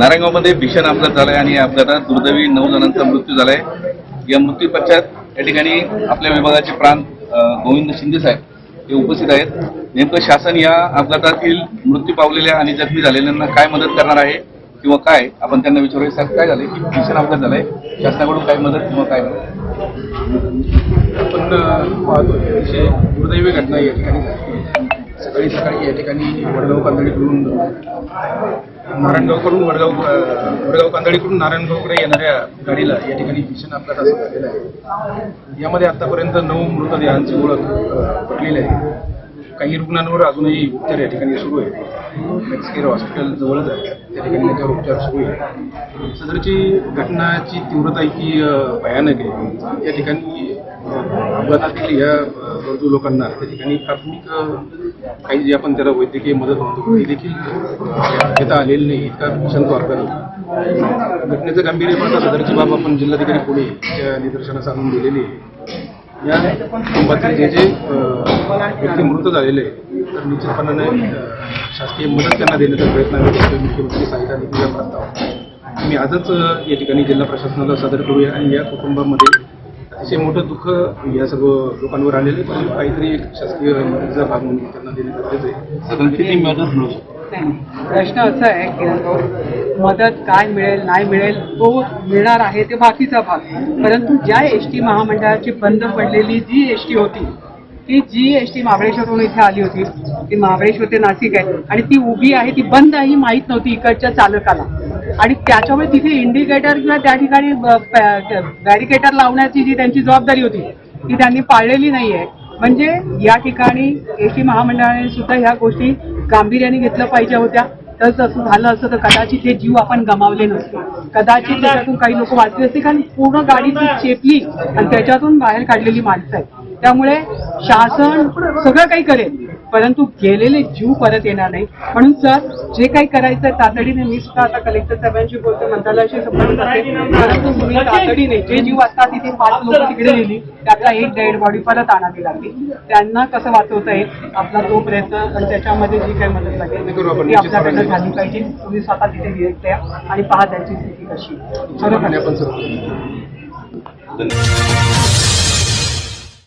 नारायणगावमध्ये भीषण अपघात झालाय आणि या अपघातात दुर्दैवी नऊ जणांचा मृत्यू झालाय. या मृत्यू पश्चात या ठिकाणी आपल्या विभागाचे प्राण गोविंद शिंदे साहेब हे उपस्थित आहेत. नेमकं शासन या अपघातातील मृत्यू पावलेल्या आणि जखमी झालेल्यांना काय मदत करणार आहे किंवा काय आपण त्यांना विचारूया. साहेब काय झालंय? की भीषण अपघात झालाय. शासनाकडून काय मदत किंवा काय आपण पाहतो दुर्दैवी घटना या ठिकाणी सकाळी सकाळी या ठिकाणी वडगाव कांदळीकडून नारायणगावकडून वडगाव वडगाव कांदळीकडून नारायणगावकडे येणाऱ्या गाडीला या ठिकाणी भीषण अपघात झालेला आहे. यामध्ये आतापर्यंत नऊ मृतदेहांची ओळख पटलेली आहे. काही रुग्णांवर अजूनही उपचार या ठिकाणी सुरू आहे. मेक्सकेअर हॉस्पिटल जवळच आहे. त्या ठिकाणी त्याच्यावर उपचार सुरू आहे. सदरची घटनाची तीव्रता इतकी भयानक आहे. या ठिकाणी अपघातातील या गरजू लोकांना त्या ठिकाणी प्राथमिक काही जे आपण त्याला वैद्यकीय मदत म्हणतो ती देखील घेता आलेली नाही इतका भीषण तो घटनेचं गांभीर्य पाहता सदरची बाब आपण जिल्हाधिकारी पुणे या निदर्शनास आणून दिलेली आहे. या कुटुंबातील जे जे व्यक्ती मृत झालेले आहे, तर निश्चितपणाने शासकीय मदत त्यांना देण्याचा प्रयत्न आम्ही करतोय. मुख्यमंत्री सहायता निधीचा प्रस्ताव. आम्ही आजच या ठिकाणी जिल्हा प्रशासनाला सादर करूया आणि या कुटुंबामध्ये अतिशय मोठं दुःख या सर्व लोकांवर आलेलं आहे. पण काहीतरी एक शासकीय मदतीचा भाग म्हणून त्यांना देणे गरजेचं आहे. प्रश्न असा आहे की मदत काय मिळेल नाही मिळेल तो मिळणार आहे ते बाकीचा भाग. परंतु ज्या एस टी महामंडळाची बंद पडलेली जी एस टी होती ती जी एस टी महाबळेश्वरहून इथे आली होती ती महाबळेश्वर ते नाशिक आहे. आणि ती उभी आहे ती बंद आहे ही माहीत नव्हती इकडच्या चालकाला. आणि त्याच्यामुळे तिथे इंडिकेटर किंवा त्या ठिकाणी बॅरिकेटर लावण्याची जी त्यांची जबाबदारी होती ती त्यांनी पाळलेली नाही आहे म्हणजे या ठिकाणी एस महामंडळाने सुद्धा ह्या गोष्टी गांभीर्याने घेतलं पाहिजे होत्या. तर तसं झालं असतं तर कदाचित हे जीव आपण गमावले नसते. कदाचित त्याच्यातून काही लोक वाचले असते कारण पूर्ण गाडी ती चेपली आणि त्याच्यातून बाहेर काढलेली माणसं आहेत. त्यामुळे शासन सगळं काही करेल. परंतु गेलेले जीव परत येणार नाही. म्हणून सर जे काही करायचं आहे तातडीने मी सुद्धा आता कलेक्टर साहेबांशी बोलते मंत्रालयाशी संपर्क करते परंतु तुम्ही तातडीने जे जीव असतात तिथे पाच लोक तिकडे गेली त्यातला एक डेड बॉडी परत आणावी लागली. त्यांना कसं वाचवता येईल? आपला तो प्रयत्न आणि त्याच्यामध्ये जी काही मदत लागेल करू आपण ती आपल्याकडनं. झाली पाहिजे. तुम्ही स्वतः तिथे विजिट द्या आणि पहा त्यांची स्थिती कशी सर्व. धन्यवाद.